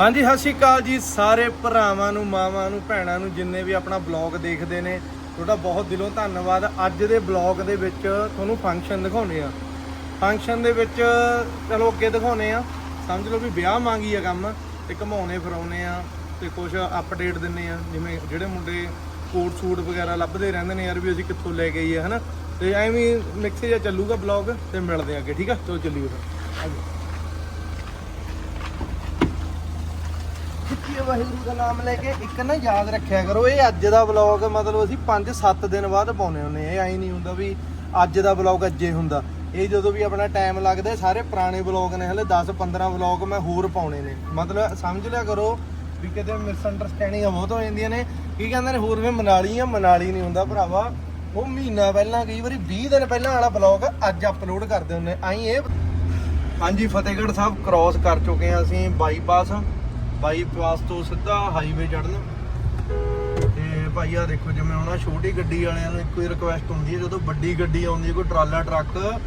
ਹਾਂਜੀ, ਸਤਿ ਸ਼੍ਰੀ ਅਕਾਲ ਜੀ ਸਾਰੇ ਭਰਾਵਾਂ ਨੂੰ, ਮਾਵਾਂ ਨੂੰ, ਭੈਣਾਂ ਨੂੰ, ਜਿੰਨੇ ਵੀ ਆਪਣਾ ਬਲੌਗ ਦੇਖਦੇ ਨੇ, ਤੁਹਾਡਾ ਬਹੁਤ ਦਿਲੋਂ ਧੰਨਵਾਦ। ਅੱਜ ਦੇ ਬਲੌਗ ਦੇ ਵਿੱਚ ਤੁਹਾਨੂੰ ਫੰਕਸ਼ਨ ਦਿਖਾਉਣੇ ਆ ਫੰਕਸ਼ਨ ਦੇ ਵਿੱਚ ਚਲੋ ਅੱਗੇ ਦਿਖਾਉਣੇ ਆ ਸਮਝ ਲਓ ਵੀ ਵਿਆਹ ਮੰਗੀ ਆ ਕੰਮ ਤੇ ਘਮਾਉਣੇ, ਫਿਰਾਉਣੇ ਆ ਤੇ ਕੁਝ ਅਪਡੇਟ ਦਿੰਨੇ ਆ ਜਿਵੇਂ ਜਿਹੜੇ ਮੁੰਡੇ ਕੋਟ ਸੂਟ ਵਗੈਰਾ ਲੱਭਦੇ ਰਹਿੰਦੇ ਨੇ, ਯਾਰ ਵੀ ਅਸੀਂ ਕਿੱਥੋਂ ਲੈ ਕੇ ਆਈਏ, ਹਨਾ? ਤੇ ਐਵੇਂ ਮਿਕਸ ਜਿਹਾ ਚੱਲੂਗਾ ਬਲੌਗ ਤੇ ਮਿਲਦੇ ਆ ਅੱਗੇ, ਠੀਕ ਆ? ਚਲੋ ਚੱਲੀਏ ਫਿਰ। ਆਜੋ ਵਾਹਿਗੁਰੂ ਦਾ ਨਾਮ ਲੈ ਕੇ ਇੱਕ ਨਾ ਯਾਦ ਰੱਖਿਆ ਕਰੋ, ਇਹ ਅੱਜ ਦਾ ਵਲੌਗ ਮਤਲਬ ਅਸੀਂ 5-7 ਦਿਨ ਬਾਅਦ ਪਾਉਨੇ ਹੁੰਨੇ ਆ। ਇਹ ਐਂ ਨਹੀਂ ਹੁੰਦਾ ਵੀ ਅੱਜ ਦਾ ਵਲੌਗ ਅੱਜੇ ਹੁੰਦਾ। ਇਹ ਜਦੋਂ ਵੀ ਆਪਣਾ ਟਾਈਮ ਲੱਗਦਾ ਸਾਰੇ ਪੁਰਾਣੇ ਵਲੌਗ ਨੇ, ਹਲੇ 10-15 ਵਲੌਗ ਮੈਂ ਹੋਰ ਪਾਉਣੇ ਨੇ। ਮਤਲਬ ਸਮਝ ਲਿਆ ਕਰੋ ਵੀ ਕਿਤੇ ਮਿਸ ਅੰਡਰਸਟੈਂਡਿੰਗਾਂ ਬਹੁਤ ਹੋ ਜਾਂਦੀਆਂ ਨੇ। ਕੀ ਕਹਿੰਦੇ ਨੇ, ਹੋਰ ਵੀ ਮਨਾਲੀ ਆ, ਮਨਾਲੀ ਨਹੀਂ ਹੁੰਦਾ ਭਰਾਵਾ। ਉਹ ਮਹੀਨਾ ਪਹਿਲਾਂ, ਕਈ ਵਾਰੀ 20 ਦਿਨ ਪਹਿਲਾਂ ਵਾਲਾ ਵਲੌਗ ਅੱਜ ਅਪਲੋਡ ਕਰਦੇ ਹੁੰਨੇ ਆਈ ਇਹ ਹਾਂਜੀ, ਫਤਿਹਗੜ੍ਹ ਸਾਹਿਬ ਕ੍ਰਾਸ ਕਰ ਚੁੱਕੇ ਹਾਂ ਅਸੀਂ ਬਾਈਪਾਸ ਬਾਈਪਾਸ ਤੋਂ ਸਿੱਧਾ ਹਾਈਵੇ ਚੜ੍ਹਨਾ। ਤੇ ਭਾਈ ਆ ਦੇਖੋ, ਜਿਵੇਂ ਹੁਣ ਛੋਟੀ ਗੱਡੀ ਵਾਲਿਆਂ ਨੂੰ ਇੱਕੋ ਰਿਕੁਐਸਟ ਹੁੰਦੀ ਹੈ, ਜਦੋਂ ਵੱਡੀ ਗੱਡੀ ਆਉਂਦੀ ਹੈ, ਕੋਈ ਟਰਾਲਾ, ਟਰੱਕ,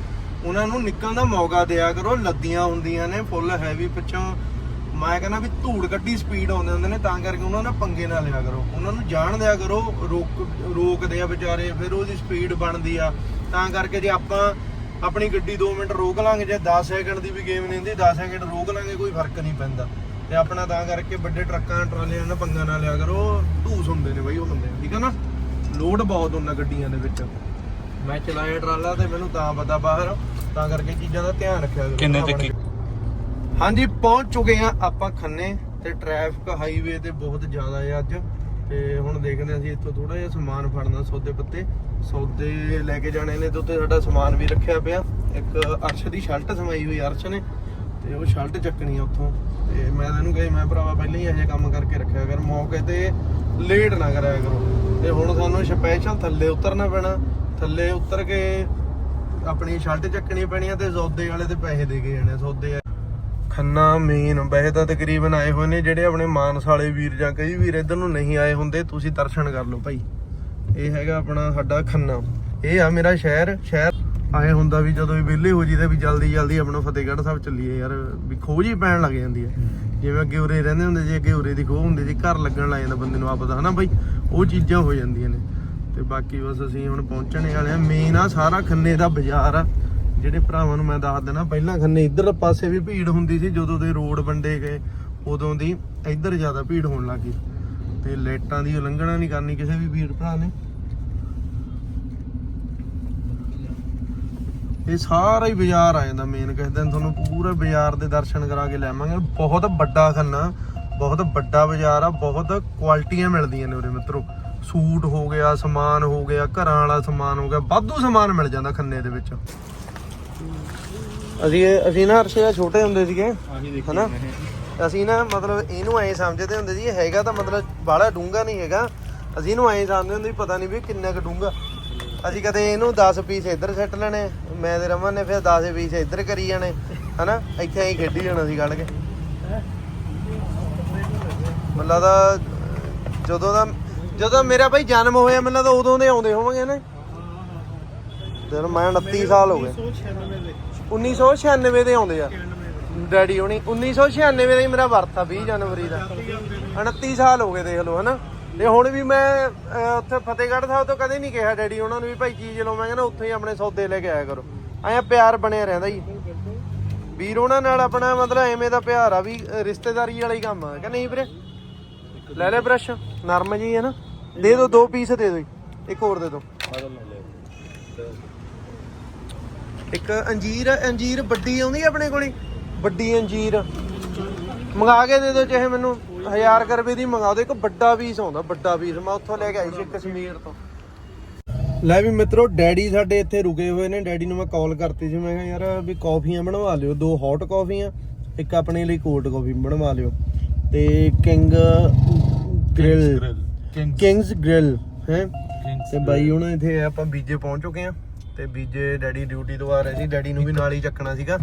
ਉਹਨਾਂ ਨੂੰ ਨਿਕਲਣ ਦਾ ਮੌਕਾ ਦਿਆ ਕਰੋ ਲੱਦੀਆਂ ਹੁੰਦੀਆਂ ਨੇ ਫੁੱਲ ਹੈਵੀ ਪਿੱਛੋਂ। ਮੈਂ ਕਹਿੰਦਾ ਵੀ ਧੂੜ ਗੱਡੀ ਸਪੀਡ ਆਉਂਦੇ ਹੁੰਦੇ ਨੇ, ਤਾਂ ਕਰਕੇ ਉਹਨਾਂ ਨਾਲ ਪੰਗੇ ਨਾ ਲਿਆ ਕਰੋ। ਉਹਨਾਂ ਨੂੰ ਜਾਣ ਦਿਆ ਕਰੋ, ਰੋਕ, ਰੋਕਦੇ ਆ ਵਿਚਾਰੇ, ਫਿਰ ਉਹਦੀ ਸਪੀਡ ਬਣਦੀ ਆ। ਤਾਂ ਕਰਕੇ ਜੇ ਆਪਾਂ ਆਪਣੀ ਗੱਡੀ 2 ਮਿੰਟ ਰੋਕ ਲਾਂਗੇ, ਜੇ 10 ਸੈਕਿੰਡ ਦੀ ਵੀ ਗੇਮ ਨਹੀਂ ਹੁੰਦੀ 10 ਸੈਕਿੰਡ ਰੋਕ ਲਾਂਗੇ, ਕੋਈ ਫ਼ਰਕ ਨਹੀਂ ਪੈਂਦਾ। ਤੇ ਆਪਣਾ ਤਾਂ ਕਰਕੇ ਵੱਡੇ ਟਰੱਕਾਂ ਟਰਾਲਿਆਂ ਨਾਲ ਪੰਗਾ ਨਾ ਲਿਆ ਕਰੋ। ਧੂਸ ਹੁੰਦੇ ਨੇ ਬਈ ਉਹ ਬੰਦੇ ਠੀਕ ਆ ਨਾ? ਲੋਡ ਬਹੁਤ ਹੁੰਦਾ ਗੱਡੀਆਂ ਦੇ ਵਿੱਚ। ਮੈਂ ਚਲਾਇਆ ਟਰਾਲਾ ਤੇ ਮੈਨੂੰ ਤਾਂ ਪਤਾ ਬਾਹਰ ਤਾਂ ਕਰਕੇ ਚੀਜ਼ਾਂ ਦਾ ਧਿਆਨ ਰੱਖਿਆ ਕਰੋ। ਕਿੰਨੇ ਤੇ ਕੀ? ਹਾਂਜੀ ਪਹੁੰਚ ਚੁੱਕੇ ਆ ਆਪਾਂ ਖੰਨੇ ਤੇ ਟ੍ਰੈਫਿਕ ਹਾਈਵੇ ਤੇ ਬਹੁਤ ਜ਼ਿਆਦਾ ਹੈ ਅੱਜ। ਤੇ ਹੁਣ ਦੇਖਦੇ ਅਸੀਂ ਇੱਥੋਂ ਥੋੜਾ ਜਿਹਾ ਸਮਾਨ ਫੜਨਾ ਸੌਦੇ ਪੱਤੇ। ਸੌਦੇ ਲੈ ਕੇ ਜਾਣੇ ਨੇ ਤੇ ਉੱਤੇ ਸਾਡਾ ਸਮਾਨ ਵੀ ਰੱਖਿਆ ਪਿਆ। ਇੱਕ ਅਰਸ਼ ਦੀ ਸ਼ਰਟ ਸਮਾਈ ਹੋਈ ਅਰਸ਼ ਨੇ। ਤੇ ਉਹ ਸ਼ਰਟ ਚੱਕਣੀ ਆ ਉੱਥੋਂ। ਤੇ ਮੈਂ ਤੈਨੂੰ ਕਹੇ, ਮੈਂ ਭਰਾਵਾ ਪਹਿਲਾਂ ਹੀ ਇਹੋ ਕੰਮ ਕਰਕੇ ਰੱਖਿਆ। ਕਰ ਮੌਕੇ ਤੇ ਲੇਟ ਨਾ ਕਰਿਆ ਕਰੋ। ਤੇ ਹੁਣ ਸਾਨੂੰ ਸਪੈਸ਼ਲ ਥੱਲੇ ਉਤਰਨਾ ਪੈਣਾ। ਥੱਲੇ ਉਤਰ ਕੇ ਆਪਣੀ ਸ਼ਰਟ ਚੱਕਣੀ ਪੈਣੀ ਆ ਤੇ ਸੌਦੇ ਵਾਲੇ ਤੇ ਪੈਸੇ ਦੇ ਕੇ ਜਾਣੇ ਸੌਦੇ ਖੰਨਾ ਮੇਨ ਵੈਸੇ ਤਾਂ ਤਕਰੀਬਨ ਆਏ ਹੋਏ ਨੇ ਜਿਹੜੇ ਆਪਣੇ ਮਾਨਸ ਵਾਲੇ ਵੀਰ ਜਾਂ ਕਈ ਵੀਰ ਇੱਧਰ ਨੂੰ ਨਹੀਂ ਆਏ ਹੁੰਦੇ, ਤੁਸੀਂ ਦਰਸ਼ਨ ਕਰ ਲਓ ਭਾਈ। ਇਹ ਹੈਗਾ ਆਪਣਾ ਸਾਡਾ ਖੰਨਾ। ਇਹ ਆ ਮੇਰਾ ਸ਼ਹਿਰ ਸ਼ਹਿਰ ਆਏ ਹੁੰਦਾ ਵੀ ਜਦੋਂ ਵੀ ਵਿਹਲੇ ਹੋ ਜੀਦਾ ਵੀ ਜਲਦੀ ਜਲਦੀ ਆਪਣਾ ਫਤਿਹਗੜ੍ਹ ਸਾਹਿਬ ਚੱਲੀਏ ਯਾਰ ਵੀ ਖੋਜ ਹੀ ਪੈਣ ਲੱਗ ਜਾਂਦੀ ਹੈ। ਜਿਵੇਂ ਅੱਗੇ ਉਰੇ ਰਹਿੰਦੇ ਹੁੰਦੇ ਸੀ ਅੱਗੇ ਉਰੇ ਦੀ ਖੋਹ ਹੁੰਦੀ ਸੀ ਘਰ ਲੱਗਣ ਲੱਗ ਜਾਂਦਾ ਬੰਦੇ ਨੂੰ ਆਪਦਾ ਹਨਾ ਬਾਈ? ਉਹ ਚੀਜ਼ਾਂ ਹੋ ਜਾਂਦੀਆਂ ਨੇ। ਤੇ ਬਾਕੀ ਬਸ ਅਸੀਂ ਹੁਣ ਪਹੁੰਚਣੇ ਵਾਲੇ ਆ ਮੇਨ ਆ ਸਾਰਾ ਖੰਨੇ ਦਾ ਬਾਜ਼ਾਰ ਆ। ਜਿਹੜੇ ਭਰਾਵਾਂ ਨੂੰ ਮੈਂ ਦੱਸ ਦੇਣਾ ਪਹਿਲਾਂ ਖੰਨੇ ਇੱਧਰ ਪਾਸੇ ਵੀ ਭੀੜ ਹੁੰਦੀ ਸੀ ਜਦੋਂ ਦੇ ਰੋਡ ਵੰਡੇ ਗਏ ਉਦੋਂ ਦੀ ਇੱਧਰ ਜ਼ਿਆਦਾ ਭੀੜ ਹੋਣ ਲੱਗੀ ਤੇ ਲਾਈਟਾਂ ਦੀ ਉਲੰਘਣਾ ਨਹੀਂ ਕਰਨੀ ਕਿਸੇ ਵੀ ਵੀਰ ਭਰਾ ਨੇ। ਇਹ ਸਾਰਾ ਹੀ ਬਾਜ਼ਾਰ ਆ ਜਾਂਦਾ ਮੇਨ ਕਿਸੇ ਦਿਨ ਤੁਹਾਨੂੰ ਪੂਰੇ ਬਾਜ਼ਾਰ ਦੇ ਦਰਸ਼ਨ ਕਰਾ ਕੇ ਲਿਆਵਾਂਗੇ ਬਹੁਤ ਵੱਡਾ ਖੰਨਾ ਬਹੁਤ ਵੱਡਾ ਬਾਜ਼ਾਰ ਆ ਬਹੁਤ ਕੁਆਲਿਟੀਆਂ ਮਿਲਦੀਆਂ ਨੇ ਉਰੇ ਮਿੱਤਰੋ। ਸੂਟ ਹੋ ਗਿਆ ਸਮਾਨ ਹੋ ਗਿਆ ਘਰਾਂ ਵਾਲਾ ਸਮਾਨ ਹੋ ਗਿਆ ਵਾਧੂ ਸਮਾਨ ਮਿਲ ਜਾਂਦਾ ਖੰਨੇ ਦੇ ਵਿੱਚ। ਅਸੀਂ ਅਸੀਂ ਨਾ ਅਰਸ਼ੇ ਛੋਟੇ ਹੁੰਦੇ ਸੀਗੇ ਹਨਾ? ਅਸੀਂ ਨਾ ਮਤਲਬ ਇਹਨੂੰ ਐਂ ਸਮਝਦੇ ਹੁੰਦੇ ਸੀ ਇਹ ਹੈਗਾ ਤਾਂ ਮਤਲਬ ਬਾਹਲਾ ਡੂੰਗਾ ਨਹੀਂ ਹੈਗਾ। ਅਸੀਂ ਇਹਨੂੰ ਐਂ ਸਮਝਦੇ ਹੁੰਦੇ ਸੀ ਪਤਾ ਨਹੀਂ ਵੀ ਕਿੰਨਾ ਕੁ ਡੂੰਗਾ ਅਸੀਂ ਕਦੇ ਇਹਨੂੰ 10 ਪੀਸ ਇੱਧਰ ਸੱਟ ਲੈਣੇ, ਮੈਂ ਤੇ ਰਮਨ ਨੇ ਫਿਰ 10 ਪੀਸ ਇੱਧਰ ਕਰੀ ਜਾਣੇ, ਹਨਾ? ਇੱਥੇ ਐਂ ਖੇਡੀ ਜਾਣਾ ਸੀ ਕੱਢ ਕੇ। ਮੱਲਾ ਦਾ ਜਦੋਂ ਦਾ, ਜਦੋਂ ਮੇਰਾ ਭਾਈ ਜਨਮ ਹੋਇਆ, ਮੈਨੂੰ ਲੱਗਦਾ ਉਦੋਂ ਦੇ ਆਉਂਦੇ ਹੋਵਾਂਗੇ ਨਾ। ਜਦੋਂ ਮੈਂ 29 ਸਾਲ ਹੋ ਗਏ 1996 ਦੇ ਆਉਂਦੇ ਆ। ਡੈਡੀ ਹੋਣੀ 1996 ਦਾ ਮੇਰਾ ਬਰਥ ਆ 20 ਜਨਵਰੀ ਦਾ। 29 ਸਾਲ ਹੋ ਗਏ ਦੇਖ ਲਓ, ਹਨਾ? ਤੇ ਹੁਣ ਵੀ ਮੈਂ ਅਹ, ਉੱਥੇ ਫਤਿਹਗੜ੍ਹ ਸਾਹਿਬ ਤੋਂ ਕਦੇ ਨਹੀਂ ਕਿਹਾ ਡੈਡੀ ਉਹਨਾਂ ਨੂੰ ਵੀ ਭਾਈ ਚੀਜ਼ ਲਓ। ਮੈਂ ਕਹਿੰਦਾ ਉੱਥੇ ਹੀ ਆਪਣੇ ਸੌਦੇ ਲੈ ਕੇ ਆਇਆ ਕਰੋ। ਐਂ ਪਿਆਰ ਬਣਿਆ ਰਹਿੰਦਾ ਜੀ। ਵੀਰ ਉਹਨਾਂ ਨਾਲ ਆਪਣਾ ਮਤਲਬ ਐਵੇਂ ਦਾ ਪਿਆਰ ਆ ਵੀ ਅਹ, ਰਿਸ਼ਤੇਦਾਰੀ ਵਾਲਾ ਹੀ ਕੰਮ ਆ। ਕਿ ਨਹੀਂ ਵੀਰੇ ਲੈ ਲੈ ਬ੍ਰਸ਼ ਨਰਮ ਜੀ ਹੈ ਨਾ। ਦੇ ਦਿਓ ਦੋ ਪੀਸ ਦੇ ਦਿਓ ਜੀ। ਇੱਕ ਹੋਰ ਦੇ ਦਿਓ ਇੱਕ ਅੰਜੀਰ ਅੰਜੀਰ ਵੱਡੀ ਆਉਂਦੀ ਆ ਆਪਣੇ ਕੋਲੇ? ਵੱਡੀ ਅੰਜੀਰ। ਮੰਗਾ ਕੇ ਦੇ ਦਿਓ ਚਾਹੇ ਮੈਨੂੰ 1000 ਕੁ ਰੁਪਏ ਦੀ ਮੰਗਾ ਦਿਓ। ਇੱਕ ਵੱਡਾ ਪੀਸ ਆਉਂਦਾ ਵੱਡਾ ਪੀਸ ਮੈਂ ਉੱਥੋਂ ਲੈ ਕੇ ਆਈ ਸੀ ਕਸ਼ਮੀਰ ਤੋਂ। ਲੈ ਵੀ ਮਿੱਤਰੋ ਡੈਡੀ ਸਾਡੇ ਇੱਥੇ ਰੁਕੇ ਹੋਏ ਨੇ। ਡੈਡੀ ਨੂੰ ਮੈਂ ਕਾਲ ਕਰਤੀ ਸੀ। ਮੈਂ ਕਿਹਾ ਯਾਰ ਵੀ ਕੌਫੀਆਂ ਬਣਵਾ ਲਿਓ ਦੋ ਹੌਟ ਕੌਫੀਆਂ ਇੱਕ ਆਪਣੇ ਲਈ ਕੋਲਡ ਕੌਫੀ ਬਣਵਾ ਲਿਓ। ਤੇ ਕਿੰਗ ਗ੍ਰਿਲ ਕਿੰਗਸ ਗ੍ਰਿਲ ਹੈ? ਤੇ ਬਾਈ ਉਹਨਾਂ ਇੱਥੇ ਆਪਾਂ ਬੀਜੇ ਪਹੁੰਚ ਚੁੱਕੇ ਆ। ਤੇ ਬੀਜੇ ਡੈਡੀ ਡਿਊਟੀ ਤੋਂ ਆ ਰਹੇ ਸੀ। ਡੈਡੀ ਨੂੰ ਵੀ ਨਾਲ ਹੀ ਚੱਕਣਾ ਸੀਗਾ।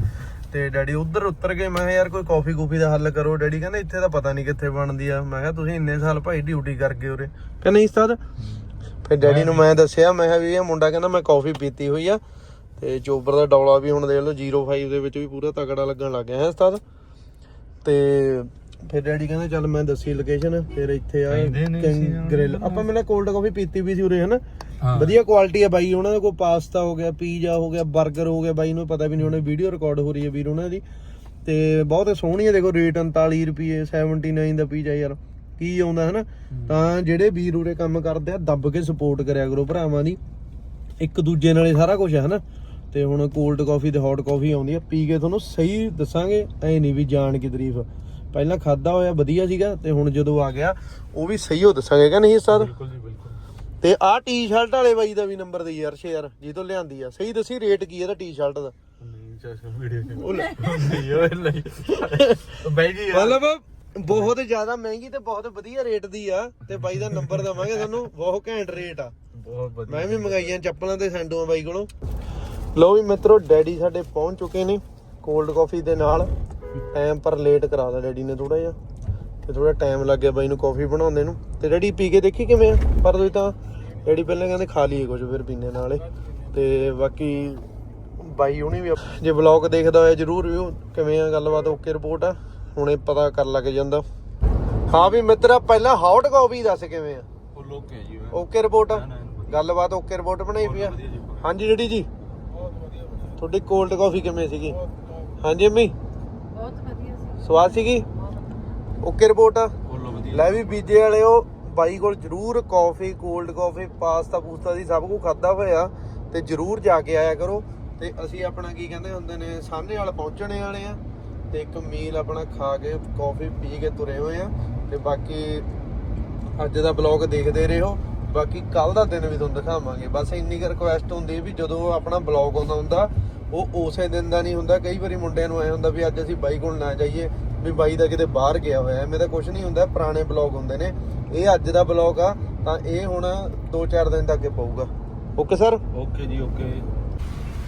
ਤੇ ਡੈਡੀ ਉਧਰ ਉਤਰ ਗਏ ਮੈਂ ਕਿਹਾ ਯਾਰ ਕੋਈ ਕਾਫੀ ਕੂਫੀ ਦਾ ਹੱਲ ਕਰੋ। ਡੈਡੀ ਕਹਿੰਦੇ ਇੱਥੇ ਤਾਂ ਪਤਾ ਨਹੀਂ ਕਿੱਥੇ ਬਣਦੀ ਆ। ਮੈਂ ਕਿਹਾ ਤੁਸੀਂ ਇੰਨੇ ਸਾਲ ਭਾਈ ਡਿਊਟੀ ਕਰ ਗਏ ਉਰੇ। ਕਹਿੰਦੇ ਨਹੀਂ ਉਸਤਾਦ। ਫਿਰ ਡੈਡੀ ਨੂੰ ਮੈਂ ਦੱਸਿਆ ਮੈਂ ਕਿਹਾ ਵੀ ਇਹ ਮੁੰਡਾ ਕਹਿੰਦਾ ਮੈਂ ਕਾਫੀ ਪੀਤੀ ਹੋਈ ਆ ਤੇ ਚੋਬਰ ਦਾ ਡੌਲਾ ਵੀ ਹੁਣ ਦੇਖ ਲਓ 05 ਦੇ ਵਿੱਚ ਵੀ ਪੂਰਾ ਤਕੜਾ ਲੱਗਣ ਲੱਗ ਗਿਆ ਹੈ ਉਸਤਾਦ? ਤੇ ਫਿਰ ਡੈਡੀ ਕਹਿੰਦੇ ਚੱਲ ਮੈਂ ਦੱਸੀ ਲੋਕੇਸ਼ਨ ਫਿਰ ਇੱਥੇ ਆ ਗ੍ਰਿਲ ਆਪਾਂ ਮੈਨਾਂ ਕੋਲਡ ਕਾਫੀ ਪੀਤੀ ਵੀ ਸੀ ਉਰੇ ਹਨਾ? ਹਾਂ। ਵਧੀਆ ਕੁਆਲਿਟੀ ਆ ਬਾਈ ਉਹਨਾਂ ਦੇ ਕੋਲ ਪਾਸਤਾ ਹੋ ਗਿਆ ਪੀਜ਼ਾ ਹੋ ਗਿਆ 버ਗਰ ਹੋ ਗਿਆ ਬਾਈ ਨੂੰ ਪਤਾ ਵੀ ਨਹੀਂ ਉਹਨੇ ਵੀਡੀਓ ਰਿਕਾਰਡ ਹੋ ਰਹੀ ਹੈ ਵੀਰ ਉਹਨਾਂ ਦੀ। ਤੇ ਬਹੁਤ ਸੋਹਣੀ ਹੈ ਦੇਖੋ ਰੇਟ 39 ਰੁਪਏ 79 ਦਾ ਪੀਜ਼ਾ ਯਾਰ ਕੀ ਆਉਂਦਾ ਹਨਾ? ਤਾਂ ਜਿਹੜੇ ਵੀਰ ਉਰੇ ਕੰਮ ਕਰਦੇ ਆ ਦੱਬ ਕੇ ਸਪੋਰਟ ਕਰਿਆ ਕਰੋ ਭਰਾਵਾਂ ਦੀ। ਇੱਕ ਦੂਜੇ ਨਾਲੇ ਸਾਰਾ ਕੁਝ ਹੈ ਹਨਾ? ਤੇ ਹੁਣ ਕੋਲਡ ਕਾਫੀ ਤੇ ਹੌਟ ਕਾਫੀ ਆਉਂਦੀ ਆ ਪੀ ਕੇ ਤੁਹਾਨੂੰ ਸਹੀ ਦੱਸਾਂਗੇ ਐ ਨਹੀਂ ਵੀ ਜਾਣ ਕੀ ਤਾਰੀਫ। ਪਹਿਲਾਂ ਖਾਦਾ ਹੋਇਆ ਵਧੀਆ ਸੀਗਾ ਤੇ ਹੁਣ ਜਦੋਂ ਆ ਗਿਆ ਉਹ ਵੀ ਸਹੀ ਹੋ ਦੱਸਾਂਗੇ ਕਿ ਨਹੀਂ ਸਰ ਬਿਲਕੁਲ ਜੀ ਬਿਲਕੁਲ। ਤੇ ਆਹ ਟੀ-ਸ਼ਰਟ ਵਾਲੇ ਬਾਈ ਦਾ ਵੀ ਨੰਬਰ ਦੇ ਯਾਰ ਸ਼ੇਅਰ ਜੀ ਤੋਂ ਲਿਆਂਦੀ ਆ। ਸਹੀ ਦੱਸੀ ਰੇਟ ਕੀ ਇਹਦਾ ਟੀ-ਸ਼ਰਟ ਦਾ? ਨਹੀਂ ਚਾਚਾ ਵੀਡੀਓ ਚ ਉਹ ਲੈ। ਨਹੀਂ ਓਏ ਨਹੀਂ ਬਈ ਜੀ ਮਤਲਬ ਬਹੁਤ ਜ਼ਿਆਦਾ ਮਹਿੰਗੀ ਤੇ ਬਹੁਤ ਵਧੀਆ ਰੇਟ ਦੀ ਆ ਤੇ ਬਾਈ ਦਾ ਨੰਬਰ ਦਵਾਂਗੇ ਤੁਹਾਨੂੰ ਬਹੁਤ ਘੈਂਟ ਰੇਟ ਆ। ਬਹੁਤ ਵਧੀਆ। ਮੈਂ ਵੀ ਮੰਗਾਈਆਂ ਚੱਪਲਾਂ ਤੇ ਸੈਂਡੂਆਂ ਬਾਈ ਕੋਲੋਂ। ਲੋ ਵੀ ਮਿੱਤਰੋ ਡੈਡੀ ਸਾਡੇ ਪਹੁੰਚ ਚੁੱਕੇ ਨੇ ਕੋਲਡ ਕਾਫੀ ਦੇ ਨਾਲ। ਟਾਈਮ ਪਰ ਲੇਟ ਕਰਾਦਾ ਡੈਡੀ ਨੇ ਥੋੜਾ ਜਿਹਾ। ਤੇ ਥੋੜਾ ਟਾਈਮ ਲੱਗ ਗਿਆ ਬਾਈ ਨੂੰ ਕਾਫੀ ਬਣਾਉਂਦੇ ਨੂੰ। ਤੇ ਡੈਡੀ ਪੀ ਕੇ ਦੇਖੀ ਕਿਵੇਂ ਆ? ਪਰ ਤੁਸੀਂ ਤਾਂ ਡੈਡੀ ਪਹਿਲਾਂ ਕਹਿੰਦੇ ਖਾ ਲਈਏ ਕੁਝ ਫਿਰ ਪੀਣੇ ਨਾਲੇ। ਤੇ ਬਾਕੀ ਬਾਈ ਹੁਣੀ ਵੀ ਜੇ ਵਲੌਗ ਦੇਖਦਾ ਹੋਇਆ ਜਰੂਰ ਵੀ ਕਿਵੇਂ ਆ ਗੱਲਬਾਤ ਓਕੇ ਰਿਪੋਰਟ ਆ। ਹੁਣੇ ਪਤਾ ਕਰ ਲੱਗ ਜਾਂਦਾ। ਹਾਂ ਵੀ ਮਿੱਤਰਾ ਪਹਿਲਾਂ ਹੌਟ ਕਾਫੀ ਦੱਸ ਕਿਵੇਂ ਆ? ਉਹ ਲੋਕ ਹੈ ਜੀ ਓਕੇ ਰਿਪੋਰਟ ਨਾ। ਗੱਲਬਾਤ ਓਕੇ ਰਿਪੋਰਟ ਬਣਾਈ ਪਈ ਆ? ਹਾਂਜੀ ਡੈਡੀ ਜੀ ਬਹੁਤ। ਵਧੀਆ ਤੁਹਾਡੀ ਕੋਲਡ ਕਾਫੀ ਕਿਵੇਂ ਸੀਗੀ? ਹਾਂਜੀ ਅੰਮੀ? ਬਹੁਤ ਵਧੀਆ ਸੀ। ਸਵਾਦ ਸੀਗੀ? ਓਕੇ ਰਿਪੋਰਟ ਆ? ਲੈ ਵੀ ਬੀਜੇ ਵਾਲਿਓ ਬਾਈ ਕੋਲ ਜਰੂਰ ਕਾਫੀ ਕੋਲਡ ਕਾਫੀ ਪਾਸਤਾ, ਪੂਸਤਾ ਦੀ ਸਭ ਕੁਝ ਖਾਦਾ ਹੋਇਆ ਤੇ ਜਰੂਰ ਜਾ ਕੇ ਆਇਆ ਕਰੋ। ਤੇ ਅਸੀਂ ਆਪਣਾ ਕੀ ਕਹਿੰਦੇ ਹੁੰਦੇ ਨੇ, ਸਾਹਮਣੇ ਵਾਲ ਪਹੁੰਚਣੇ ਵਾਲੇ ਆ ਤੇ ਇੱਕ ਮੀਲ ਆਪਣਾ ਖਾ ਕੇ ਕਾਫੀ ਪੀ ਕੇ ਤੁਰੇ ਹੋਏ ਆ। ਤੇ ਬਾਕੀ ਅੱਜ ਦਾ ਬਲੌਗ ਦੇਖਦੇ ਰਹੋ। ਬਾਕੀ ਕੱਲ ਦਾ ਦਿਨ ਵੀ ਤੁਹਾਨੂੰ ਦਿਖਾਵਾਂਗੇ। ਬਸ ਇੰਨੀ ਕੁ ਰਿਕੁਐਸਟ ਹੁੰਦੀ ਵੀ ਜਦੋਂ ਆਪਣਾ ਬਲੌਗ ਆਉਂਦਾ ਹੁੰਦਾ, ਉਹ ਉਸੇ ਦਿਨ ਦਾ ਨਹੀਂ ਹੁੰਦਾ। ਕਈ ਵਾਰੀ ਮੁੰਡਿਆਂ ਨੂੰ ਐ ਹੁੰਦਾ ਵੀ ਅੱਜ ਅਸੀਂ ਬਾਈ ਕੋਲ ਨਾ ਜਾਈਏ। ਵੀ ਬਾਈ ਦਾ ਕਿਤੇ ਬਾਹਰ ਗਿਆ ਹੋਇਆ ਐਵੇਂ ਤਾਂ ਕੁਝ ਨਹੀਂ ਹੁੰਦਾ ਪੁਰਾਣੇ ਬਲੌਗ ਹੁੰਦੇ ਨੇ। ਇਹ ਅੱਜ ਦਾ ਬਲੌਗ ਆ ਤਾਂ ਇਹ ਹੁਣ 2-4 ਦਿਨ ਤੱਕ ਪਊਗਾ। Okay sir? ਓਕੇ ਜੀ ਓਕੇ।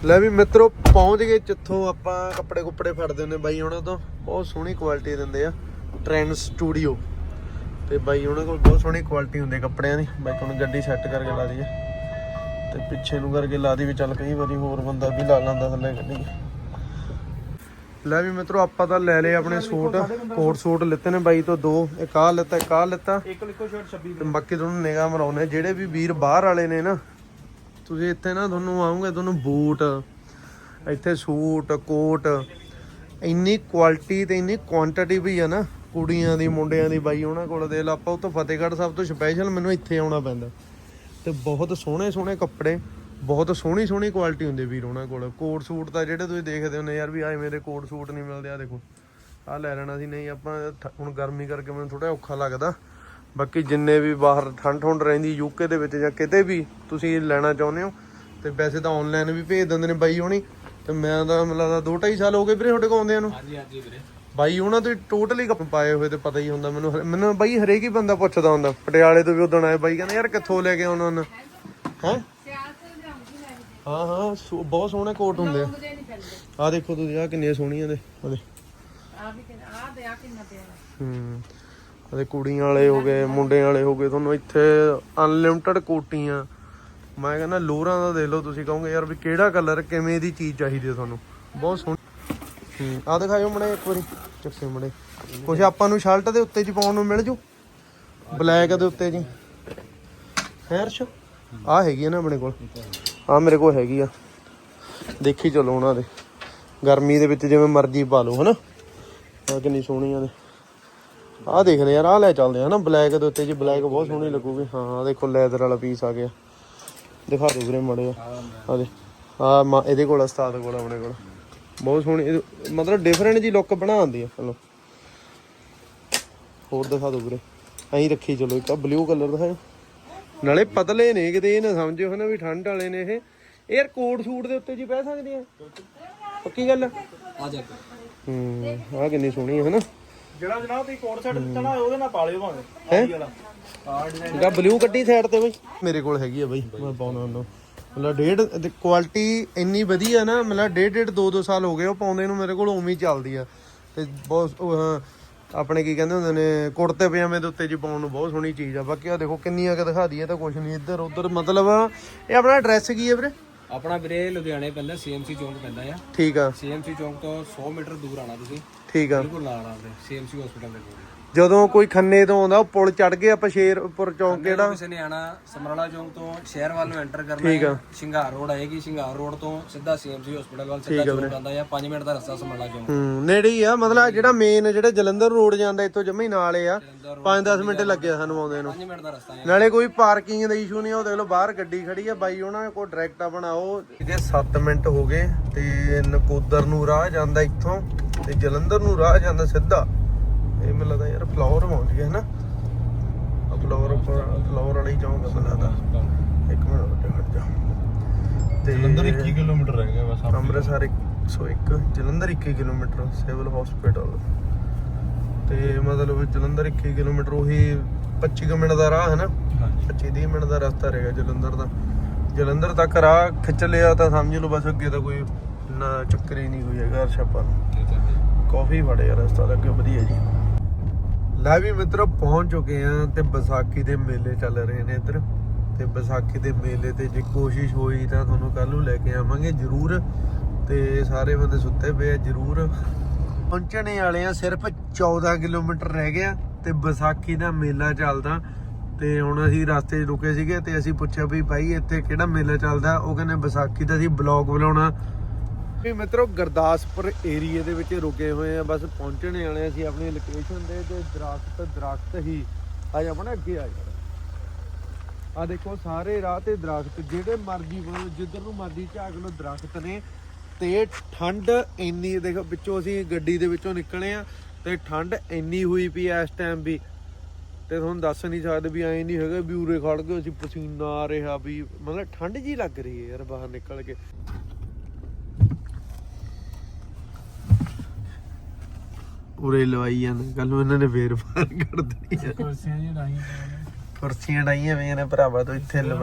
ਲੈ ਵੀ ਮਿੱਤਰੋ ਪਹੁੰਚ ਗਏ ਜਿੱਥੋਂ ਆਪਾਂ ਕੱਪੜੇ ਕੁੱਪੜੇ ਫੜਦੇ ਹੁੰਦੇ ਬਾਈ ਉਹਨਾਂ ਤੋਂ। ਬਹੁਤ ਸੋਹਣੀ ਕੁਆਲਿਟੀ ਦਿੰਦੇ ਆ ਟ੍ਰੈਂਡ ਸਟੂਡੀਓ ਤੇ ਬਾਈ ਉਹਨਾਂ ਕੋਲ ਬਹੁਤ ਸੋਹਣੀ ਕੁਆਲਿਟੀ ਹੁੰਦੀ ਹੈ ਕੱਪੜਿਆਂ ਦੀ। ਬਾਈ ਕੋਲ ਗੱਡੀ ਸੈੱਟ ਕਰਕੇ ਲਾ ਦਈਏ। ਤੇ ਪਿੱਛੇ ਨੂੰ ਕਰਕੇ ਲਾ ਦੀ ਵੀ ਚੱਲ ਕਈ ਵਾਰੀ ਹੋਰ ਬੰਦਾ ਵੀ ਲਾ ਲੈਂਦਾ ਥੱਲੇ ਗੱਡੀ। ਲੈ ਵੀ ਮਿੱਤਰੋ ਆਪਾਂ ਤਾਂ ਲੈ ਲਏ ਆਪਣੇ ਸੂਟ। ਕੋਟ ਸੂਟ ਲਿੱਤੇ ਨੇ ਬਾਈ ਤੋਂ ਦੋ ਇੱਕ ਆਹ ਲਿੱਤਾ ਇੱਕ ਆਹ ਲਿੱਤਾ। ਇੱਕ ਲਿਖੋ ਸ਼ਰਟ 26 ਤੇ ਬਾਕੀ ਤੁਹਾਨੂੰ ਨਿਗਾਹ ਮਰਾਉਨੇ ਜਿਹੜੇ ਵੀ ਵੀਰ ਬਾਹਰ ਵਾਲੇ ਨੇ ਨਾ ਤੁਸੀਂ ਇੱਥੇ ਨਾ ਤੁਹਾਨੂੰ ਆਉਂਗੇ ਤੁਹਾਨੂੰ ਬੂਟ ਇੱਥੇ ਸੂਟ ਕੋਟ ਇੰਨੀ ਕੁਆਲਿਟੀ ਤੇ ਇੰਨੀ ਕੁਆਂਟੀਟੀ ਵੀ ਆ ਨਾ ਕੁੜੀਆਂ ਦੀ ਮੁੰਡਿਆਂ ਦੀ ਬਾਈ ਉਹਨਾਂ ਕੋਲ ਦੇ ਲਾ ਆਪਾਂ ਉਹ ਤੋਂ ਫਤਿਹਗੜ੍ਹ ਸਾਹਿਬ ਤੋਂ ਸਪੈਸ਼ਲ ਮੈਨੂੰ ਇੱਥੇ ਆਉਣਾ ਪੈਂਦਾ। ਤੇ ਬਹੁਤ ਸੋਹਣੇ ਸੋਹਣੇ ਕੱਪੜੇ ਬਹੁਤ ਸੋਹਣੀ ਸੋਹਣੀ ਕੁਆਲਿਟੀ ਹੁੰਦੀ ਵੀਰ ਉਹਨਾਂ ਕੋਲ। ਕੋਟ ਸੂਟ ਤਾਂ ਜਿਹੜੇ ਤੁਸੀਂ ਦੇਖਦੇ ਹੁੰਦੇ ਯਾਰ ਵੀ ਆਏ ਮੇਰੇ ਕੋਟ ਸੂਟ ਨਹੀਂ ਮਿਲਦੇ ਆ ਦੇਖੋ। ਆ ਲੈ ਲੈਣਾ ਸੀ ਨਹੀਂ ਆਪਾਂ ਹੁਣ ਗਰਮੀ ਕਰਕੇ ਮੈਨੂੰ ਥੋੜਾ ਔਖਾ ਲੱਗਦਾ। ਬਾਕੀ ਜਿੰਨੇ ਵੀ ਬਾਹਰ ਠੰਡ ਠੰਡ ਰਹਿੰਦੀ ਯੂਕੇ ਦੇ ਵਿੱਚ ਜਾਂ ਕਿਤੇ ਵੀ ਤੁਸੀਂ ਲੈਣਾ ਚਾਹੁੰਦੇ ਹੋ ਤੇ ਵੈਸੇ ਤਾਂ ਆਨਲਾਈਨ ਵੀ ਭੇਜ ਦਿੰਦੇ ਨੇ ਬਾਈ ਹੋਣੀ। ਤੇ ਮੈਂ ਤਾਂ ਮੈਨੂੰ ਲੱਗਦਾ 2.5 ਸਾਲ ਹੋ ਗਏ ਵੀਰੇ ਤੁਹਾਡੇ ਕੋਲ ਆਉਂਦਿਆਂ ਨੂੰ। ਹਾਂਜੀ ਹਾਂਜੀ ਵੀਰੇ। ਬਾਈ ਉਹਨਾਂ ਤੋਂ ਟੋਟਲੀ ਕੱਪ ਪਾਏ ਹੋਏ ਤੇ ਪਤਾ ਹੀ ਹੁੰਦਾ ਮੈਨੂੰ ਮੈਨੂੰ ਬਾਈ ਹਰੇਕ ਹੀ ਬੰਦਾ ਪੁੱਛਦਾ ਹੁੰਦਾ। ਪਟਿਆਲੇ ਤੋਂ ਵੀ ਉਦੋਂ ਆਏ ਬਾਈ ਕਹਿੰਦੇ ਯਾਰ ਕਿੱਥੋਂ ਲੈ ਕੇ ਆਉਣਾ ਉਹਨਾਂ? ਹੈ ਸਿਆਲ ਤੋਂ ਜਾਉਂਗੀ ਲੈ ਕੇ ਹਾਂ ਹਾਂ ਸੋ- ਬਹੁਤ ਸੋਹਣੇ ਕੋਟ ਹੁੰਦੇ ਆ। ਮੁੰਡੇ ਨਹੀਂ ਪੈਂਦੇ ਆਹ ਦੇਖੋ ਤੁਸੀਂ ਆ ਕਿੰਨੀਆਂ ਸੋਹਣੀਆਂ ਦੇ ਆ ਵੀ ਕਿੰਨਾ ਆ ਦੇ ਆ ਕਿੰਨਾ ਪਿਆਰਾ ਹੂੰ। ਅਤੇ ਕੁੜੀਆਂ ਵਾਲੇ ਹੋ ਗਏ ਮੁੰਡਿਆਂ ਵਾਲੇ ਹੋ ਗਏ ਤੁਹਾਨੂੰ ਇੱਥੇ ਅਨਲਿਮਟਿਡ ਕੋਟੀਆਂ। ਮੈਂ ਕਹਿੰਦਾ ਲੋਰਾਂ ਦਾ ਦੇਖ ਲਓ ਤੁਸੀਂ ਕਹੋਗੇ ਯਾਰ ਵੀ ਕਿਹੜਾ ਕਲਰ ਕਿਵੇਂ ਦੀ ਚੀਜ਼ ਚਾਹੀਦੀ ਹੈ ਤੁਹਾਨੂੰ? ਬਹੁਤ ਸੋਹਣੀ। ਹੂੰ ਆ ਦਿਖਾਇਓ ਮੜੇ ਇੱਕ ਵਾਰੀ ਚੱਕੇ ਮੜੇ। ਕੁਛ ਆਪਾਂ ਨੂੰ ਸ਼ਰਟ ਦੇ ਉੱਤੇ ਜੀ ਪਾਉਣ ਨੂੰ ਮਿਲ ਜੂ? ਬਲੈਕ ਦੇ ਉੱਤੇ ਜੀ। ਹੈਰਸ਼? ਆ ਹੈਗੀ ਆ ਨਾ ਆਪਣੇ ਕੋਲ। ਆ ਮੇਰੇ ਕੋਲ ਹੈਗੀ ਆ। ਦੇਖੀ ਚਲੋ ਉਹਨਾਂ ਦੇ। ਗਰਮੀ ਦੇ ਵਿੱਚ ਜਿਵੇਂ ਮਰਜ਼ੀ ਪਾ ਲਓ, ਹਨਾ? ਆ ਕਿੰਨੀ ਸੋਹਣੀਆਂ ਨੇ ਆਹ ਦੇਖਦੇ ਯਾਰ, ਆਹ ਲੈ ਚੱਲਦੇ ਆ ਨਾ ਬਲੈਕ ਦੇ ਉੱਤੇ ਜੀ, ਬਲੈਕ ਬਹੁਤ ਸੋਹਣੀ ਲੱਗੂਗੀ। ਹਾਂ, ਆਹ ਦੇਖੋ ਲੈਦਰ ਵਾਲਾ ਪੀਸ ਆ ਗਿਆ। ਦਿਖਾ ਦਿਓ ਵੀਰੇ ਮੜੇ ਆ ਦੇ ਆ ਇਹਦੇ ਕੋਲ ਉਸਤਾਦ ਕੋਲ ਆਪਣੇ ਕੋਲ। ਬਹੁਤ ਸੋਹਣੀ ਇਹ- ਮਤਲਬ ਡਿਫਰੈਂਟ ਜੀ ਲੁੱਕ ਬਣਾਉਂਦੀ ਆ, ਚਲੋ। ਹੋਰ ਦਿਖਾ ਦਿਓ ਵੀਰੇ। ਐਂ ਰੱਖੀ ਚਲੋ ਇੱਕ ਬਲੂ ਕਲਰ ਦਾ ਹੈ ਨਾਲੇ ਪਤਲੇ ਨੇ ਕਿਤੇ ਇਹ ਨਾ ਸਮਝਿਓ ਹਨਾ ਵੀ ਠੰਡ ਵਾਲੇ ਨੇ ਇਹ। ਇਹ ਕੋਟ ਸੂਟ ਦੇ ਉੱਤੇ ਜੀ ਪੈ ਸਕਦੀਆਂ ਪੱਕੀ ਗੱਲ? ਆ ਜਾ। ਹੂੰ ਆ ਕਿੰਨੀ ਸੋਹਣੀ ਹੈ ਹਨਾ? ਜਿਹੜਾ ਜਨਾਬ ਤੁਸੀਂ ਕੋਟ ਸੈੱਟ ਦਿੱਤਾ ਨਾ ਉਹਦੇ ਨਾਲ ਪਾ ਲਿਓ ਭਾਵੇਂ। ਹੈ? ਵਾਲਾ। ਆਹ ਡਿਜ਼ਾਈਨ ਇਹਦਾ ਬਲੂ ਕੱਟੀ ਸਾਈਡ ਤੇ ਬਈ? ਮੇਰੇ ਕੋਲ ਹੈਗੀ ਆ ਬਈ ਮੈਂ ਪਾਉਣਾ ਉਹਨੂੰ। ਮਤਲਬ ਡੇਢ ਕੁਆਲਿਟੀ ਇੰਨੀ ਵਧੀਆ ਨਾ ਮਤਲਬ ਡੇਢ ਡੇਢ ਦੋ ਦੋ ਸਾਲ ਹੋ ਗਏ ਉਹ ਪਾਉਂਦੇ ਨੂੰ ਮੇਰੇ ਕੋਲ ਉਵੇਂ ਹੀ ਚੱਲਦੀ ਆ। ਤੇ ਬਹੁਤ ਆਪਣੇ ਕੀ ਕਹਿੰਦੇ ਹੁੰਦੇ ਨੇ ਕੁੜਤੇ ਪਜਾਮੇ ਦੇ ਉੱਤੇ ਜੀ ਪਾਉਣ ਨੂੰ ਬਹੁਤ ਸੋਹਣੀ ਚੀਜ਼ ਆ। ਬਾਕੀ ਆ ਦੇਖੋ ਕਿੰਨੀਆਂ ਕ ਦਿਖਾ ਦਈਏ ਤਾਂ ਕੁਝ ਨਹੀਂ ਇੱਧਰ ਉੱਧਰ ਮਤਲਬ ਇਹ ਆਪਣਾ ਐਡਰੈਸ ਕੀ ਹੈ ਵੀਰੇ? ਆਪਣਾ ਵੀਰੇ ਲੁਧਿਆਣੇ ਪੈਂਦਾ ਸੀਐਮਸੀ ਚੌਂਕ ਪੈਂਦਾ ਆ। ਠੀਕ ਆ। ਸੀਐਮਸੀ ਚੌਂਕ ਤੋਂ 100 ਮੀਟਰ ਦੂਰ ਆਣਾ ਤੁਸੀਂ। ਠੀਕ ਆ। ਬਿਲਕੁਲ ਨਾਲ ਆਉਂਦੇ ਸੀਐਮਸੀ ਹਸਪੀਟਲ ਦੇ ਕੋਲ। ਜਦੋਂ ਕੋਈ ਖੰਨੇ ਤੋਂ ਆਉਂਦਾ ਉਹ ਪੁਲ ਚੜ ਕੇ ਆਪਾਂ ਸ਼ੇਰਪੁਰ ਚੌਂਕ ਕਿਹੜਾ? ਕਿਸੇ ਨੇ ਆਣਾ ਸਮਰਾਲਾ ਚੌਂਕ ਤੋਂ ਸ਼ਹਿਰ ਵੱਲ ਨੂੰ ਐਂਟਰ ਕਰਨਾ ਠੀਕ ਆ। ਹੈ। ਸ਼ਿੰਗਾਰ ਰੋਡ ਆਏਗੀ ਸ਼ਿੰਗਾਰ ਰੋਡ ਤੋਂ ਸਿੱਧਾ ਸੀਐਮਸੀ ਹਸਪੀਟਲ ਵੱਲ ਸਿੱਧਾ ਚੌਂਕ ਆਉਂਦਾ ਹੈ 5 ਮਿੰਟ ਦਾ ਰਸਤਾ ਸਮਰਾਲਾ ਚੌਂਕ। ਹੂੰ ਨੇੜੇ ਹੀ ਆ ਮਤਲਬ ਆਹ ਜਿਹੜਾ ਮੇਨ ਜਿਹੜਾ ਜਲੰਧਰ ਰੋਡ ਜਾਂਦਾ ਇੱਥੋਂ ਜੰਮੇ ਹੀ ਨਾਲ ਹੀ ਆ। ਜਲੰਧਰ 5-10 ਮਿੰਟ ਲੱਗੇ ਸਾਨੂੰ ਆਉਂਦੇ ਨੂੰ। 5 ਮਿੰਟ ਦਾ ਰਸਤਾ ਹੈ। ਨਾਲੇ ਕੋਈ ਪਾਰਕਿੰਗ ਦਾ ਇਸ਼ੂ ਨਹੀਂ ਆ ਉਹ ਦੇਖ ਲਓ ਬਾਹਰ ਗੱਡੀ ਖੜੀ ਆ ਬਾਈ ਉਹਨਾਂ ਕੋਲ ਡਾਇਰੈਕਟ ਆਪਣਾ ਉਹ ਇਹਦੇ 7 ਮਿੰਟ ਹੋ ਗਏ ਤੇ ਨਕੋਦਰ ਨੂੰ ਰਾਹ ਜਾਂਦਾ ਇੱਥੋਂ ਤੇ ਜਲੰਧਰ ਨੂੰ ਰਾਹ ਜਾਂਦਾ ਸਿੱਧਾ। ਇਹ ਮੈਨੂੰ ਲੱਗਦਾ ਯਾਰ ਫਲੋਰ ਪਹੁੰਚ ਗਏ ਹਨਾ ਆ ਫਲੋਰ ਫਲੋਰ ਵਾਲੀ ਚੌਂਕ ਆ ਲੱਗਦਾ। ਇੱਕ ਮਿੰਟ ਹਟ ਜਾ ਤੇ ਜਲੰਧਰ 21 ਕਿਲੋਮੀਟਰ ਰਹਿ ਗਿਆ ਬਸ Amritsar 101 Jalandhar 21 kilometre civil hospital. ਤੇ ਮਤਲਬ ਜਲੰਧਰ 21 ਕਿਲੋਮੀਟਰ ਉਹੀ 25 ਕੁ ਮਿੰਟ ਦਾ ਰਾਹ ਹੈ ਨਾ? ਹਾਂਜੀ। 25 30 ਮਿੰਟ ਦਾ ਰਸਤਾ ਰਹੇਗਾ ਜਲੰਧਰ ਦਾ। ਜਲੰਧਰ ਤੱਕ ਰਾਹ ਖਿੱਚ ਲਿਆ ਤਾਂ ਸਮਝ ਲਓ ਬਸ ਅੱਗੇ ਤਾਂ ਕੋਈ ਨਾ ਚੱਕਰ ਹੀ ਨਹੀਂ ਕੋਈ ਹੈਗਾ ਅਰਸ਼ਾਪਾ ਨੂੰ। ਕਾਫੀ ਬੜਿਆ ਰਸਤਾ ਅੱਗੇ ਵਧੀਆ ਜੀ। ਲੈ ਵੀ ਮਿੱਤਰੋ, ਪਹੁੰਚ ਚੁੱਕੇ ਆ ਤੇ ਵਿਸਾਖੀ ਦੇ ਮੇਲੇ ਚੱਲ ਰਹੇ ਨੇ ਇੱਧਰ। ਤੇ ਵਿਸਾਖੀ ਦੇ ਮੇਲੇ ਤੇ ਜੇ ਕੋਸ਼ਿਸ਼ ਹੋਈ ਤਾਂ ਤੁਹਾਨੂੰ ਕੱਲ ਨੂੰ ਲੈ ਕੇ ਆਵਾਂਗੇ ਜ਼ਰੂਰ। ਤੇ ਸਾਰੇ ਬੰਦੇ ਸੁੱਤੇ ਪਏ ਆ, ਜ਼ਰੂਰ। ਪਹੁੰਚਣੇ ਵਾਲੇ ਆ, ਸਿਰਫ 14 ਕਿਲੋਮੀਟਰ ਰਹਿ ਗਿਆ ਤੇ ਵਿਸਾਖੀ ਦਾ ਮੇਲਾ ਚੱਲਦਾ। ਤੇ ਹੁਣ ਅਸੀਂ ਰਸਤੇ 'ਚ ਰੁਕੇ ਸੀਗੇ ਤੇ ਅਸੀਂ ਪੁੱਛਿਆ ਵੀ ਭਾਈ ਇੱਥੇ ਕਿਹੜਾ ਮੇਲਾ ਚੱਲਦਾ? ਉਹ ਕਹਿੰਦੇ ਵਿਸਾਖੀ ਦਾ ਅਸੀਂ ਬਲੌਗ ਬਣਾਉਣਾ। ਵੀ ਮਿੱਤਰੋ ਗੁਰਦਾਸਪੁਰ ਏਰੀਏ ਦੇ ਵਿੱਚ ਰੁਕੇ ਹੋਏ ਆ, ਬਸ ਪਹੁੰਚਣੇ ਵਾਲੇ ਆ ਅਸੀਂ ਆਪਣੀ ਲੋਕੇਸ਼ਨ ਦੇ ਤੇ ਦਰਖਤ ਦਰਖਤ ਹੀ ਆ ਜਾ ਆਪਣਾ ਅੱਗੇ ਆ ਜਾ। ਆ ਦੇਖੋ ਸਾਰੇ ਰਾਹ ਤੇ ਦਰਖਤ, ਜਿਹੜੇ ਮਰਜ਼ੀ ਮਤਲਬ ਜਿੱਧਰ ਨੂੰ ਮਰਜ਼ੀ ਝਾਕ ਲੋ ਦਰਖਤ ਨੇ। ਤੇ ਠੰਡ ਇੰਨੀ, ਦੇਖੋ ਵਿੱਚੋਂ ਅਸੀਂ ਗੱਡੀ ਦੇ ਵਿੱਚੋਂ ਨਿਕਲੇ ਆ, ਤੇ ਠੰਡ ਇੰਨੀ ਹੋਈ ਪਈ ਐ ਇਸ ਟਾਈਮ ਵੀ। ਤੇ ਤੁਹਾਨੂੰ ਦੱਸ ਨਹੀਂ ਸਕਦੇ ਵੀ ਐਂ ਨਹੀਂ ਹੈਗਾ ਵੀ ਉਰੇ ਖੜ ਗਏ ਅਸੀਂ ਪਸੀਨਾ ਆ ਰਿਹਾ ਵੀ, ਮਤਲਬ ਠੰਡ ਜੀ ਲੱਗ ਰਹੀ ਹੈ ਯਾਰ ਬਾਹਰ ਨਿਕਲ ਕੇ। ਉਰੇ ਲਵਾਈ ਜਾਂਦੇ। ਕੱਲ ਨੂੰ ਇਹਨਾਂ ਨੇ ਫੇਰ ਫਾਰ ਕਰ ਦੇਣੀ ਆ। ਕੁਰਸੀਆਂ ਜੀ ਨਹੀਂ ਕੁਰਸੀਆਂ ਡਾਈਆਂ ਹੋਈਆਂ ਨੇ ਭਰਾਵਾ ਤੋਂ ਇੱਥੇ ਲਵਾਈ।